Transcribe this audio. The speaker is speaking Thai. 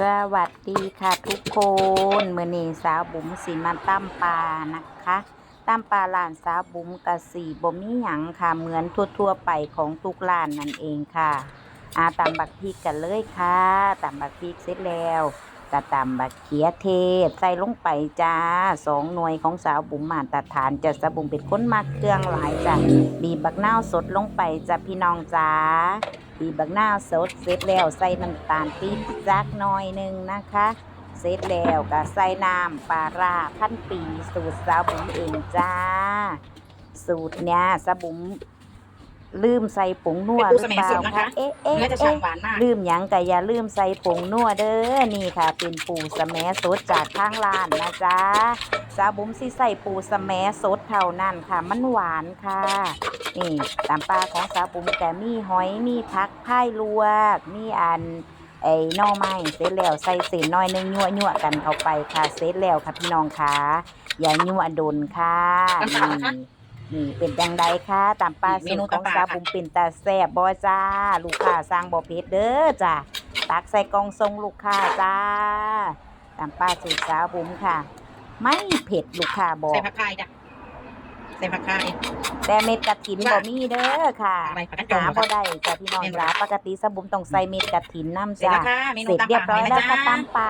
สวัสดีค่ะทุกคนเมื่อนี้สาวบุ๋มสิมาตั้มปลานะคะตั้มปลาร้านสาวบุ๋มกะสีบ่มีหยังค่ะ เหมือนทั่วๆไปของทุกร้านนั่นเองค่ะอาตำบักพริกกันเลยค่ะตำบักพริกเสร็จแล้วกะตำบักเขียเทศใส่ลงไปจ้าสองหน่วยของสาวบุ๋มมาตรฐานจะสาวบุ๋มเป็นคนมักเครื่องหลายจ้ะบีบบักเน่าสดลงไปจ้ะพี่น้องจ้า บีบบักหน้าวสดเสร็จแล้วใส่น้ำตาลปี๊บจักหน่อยหนึ่งนะคะ เสร็จแล้วก็ใส่น้ำปลาร้าพันปีสูตรสาวบุ๋มเองจ้า สูตรเนี้ยสาวบุ๋มลืมใส่ผงนัวเป็นหปูรือเปล่าสะแหมสดนะคะคะเอ๊ะเอ๊ะเนื้อจะเอ๊ะฉ่ำหวานมากลืมหยังก็อย่าลืมใส่ผงนัวเด้อนี่ค่ะ เป็นปูสะแหมสดจากข้างร้านนะจ๊ะสาวบุ๋มสิใส่ปูสะแหมสดเท่านั้นค่ะ มันหวานค่ะ นี่ตามปลาของสาวบุ๋มแต่มีหอยมีพักพายลวก มีอันไอ้น่อไม้เสร็จแล้วใส่เศษน้อยนึงยั่วยั่วกันเข้าไปค่ะเสร็จแล้วค่ะพี่น้องค่ะอย่ายั่วโดนค่ะนี่นี่เป็นจังใดค่ะตามปลาสูตรของสาวบุ๋มเป็นตาแซ่บบ่จ้า ลูกค้าสั่งบ่เผ็ดเด้อจ้าตักใส่กองส่งลูกค้าจ้าตามปลาสูตรสาวบุ๋มค่ะ ไม่เผ็ดลูกค้าบอกใส่ผักคายจ้ะ ใส่ผักคายแต่เม็ดกระถินบ่มีเด้อค่ะอะไรผักกระจงหาเหรอบ่คะได้จ้ะพี่น้องเห็นไหมจ้าปกติสบุมต้องใส่เม็ดกระถินน้ำเสร็จจ้าแล้วค่ะเมนูเสร็จตำเรียบร้อยแล้วนะค่ะจ๊ะตำปลา